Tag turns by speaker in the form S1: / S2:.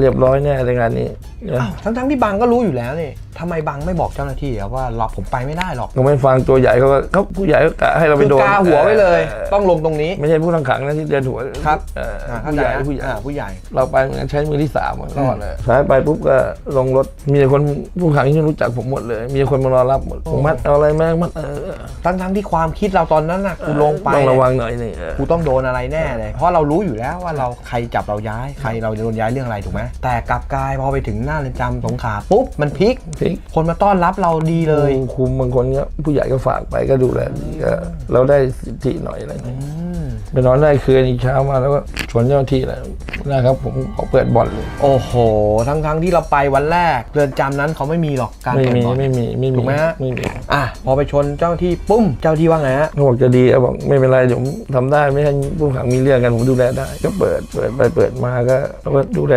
S1: เรียบร้อยแน่ในงานนี้ นะ
S2: อ้าวทั้งๆที่บังก็รู้อยู่แล้วนี่ทำไมบังไม่บอกเจ้าหน้าที่อะว่าเราผมไปไม่ได้หรอก
S1: ก็ไม่ฟังตัวใหญ่เขาก็เขาผู้ใหญ่ก็กะให้เราไป
S2: คือ
S1: โดน
S2: กาหัวไว้เลย
S1: ออ
S2: ต้องลงตรงนี้
S1: ไม่ใช่ผู้ต้องขังนะที่เดินหัว
S2: ครับ
S1: เอ่อ
S2: อ่าเข้า
S1: ผู้
S2: ใจ
S1: ใหญ่
S2: นะ
S1: ผู้ใหญ่
S2: อ่าผู้ใหญ่
S1: เราไปใช้มือที่สามอะรอดเลยสายไปปุ๊บก็ลงรถมีแต่คนผู้ขังที่รู้จักผมหมดเลย มีคนมารอรับหมดผมมัดเอาอะไรแม่งมัดเออ
S2: ทั้งๆที่ความคิดเราตอนนั้นน่ะกูลงไป
S1: ต้องระวังหน่อยนี่เออ
S2: กูต้องโดนอะไรแน่เลย เพราะเรารู้อยู่แล้วว่าเราใครจับเราย้ายใครเราโดนย้ายเรื่องอะไรถูกไหมแต่กลับกลายพอไปถึงหน้าเรือนจำสงขลาปุ๊บมันพลิก
S1: พลิก
S2: คนมาต้อนรับเราดีเลย
S1: คุมบางคนก็ผู้ใหญ่ก็ฝากไปก็ดูแลดีก็เราได้สิทธิหน่อยอะไรเงี้ยไปนอนได้คืนอีกเช้ามาแล้วก็ชวนเจ้าหน้าที่เลยนะครับผมขอเปิดบ่อนเลย
S2: โอ้โห ทั้งๆที่เราไปวันแรกเรือนจำนั้นเขาไม่มีหรอกการ
S1: ไม่
S2: เปิด
S1: มี
S2: บ่อน
S1: ไม่มีไม่มี
S2: ถูกไหมฮะ
S1: ไม่มี
S2: อะพอไปชนเจ้าหน้าที่ปุ้มเจ้าหน้าที่ว่าไงฮะ
S1: เขาบอกจะดีเขาบอกไม่เป็นไรเดี๋ยวผมทำได้ไม่ให้ผู้ขังมีเรื่องกันผมดูแลได้ ก็เปิดเปิดไปเปิดมาก็ก็ดูแล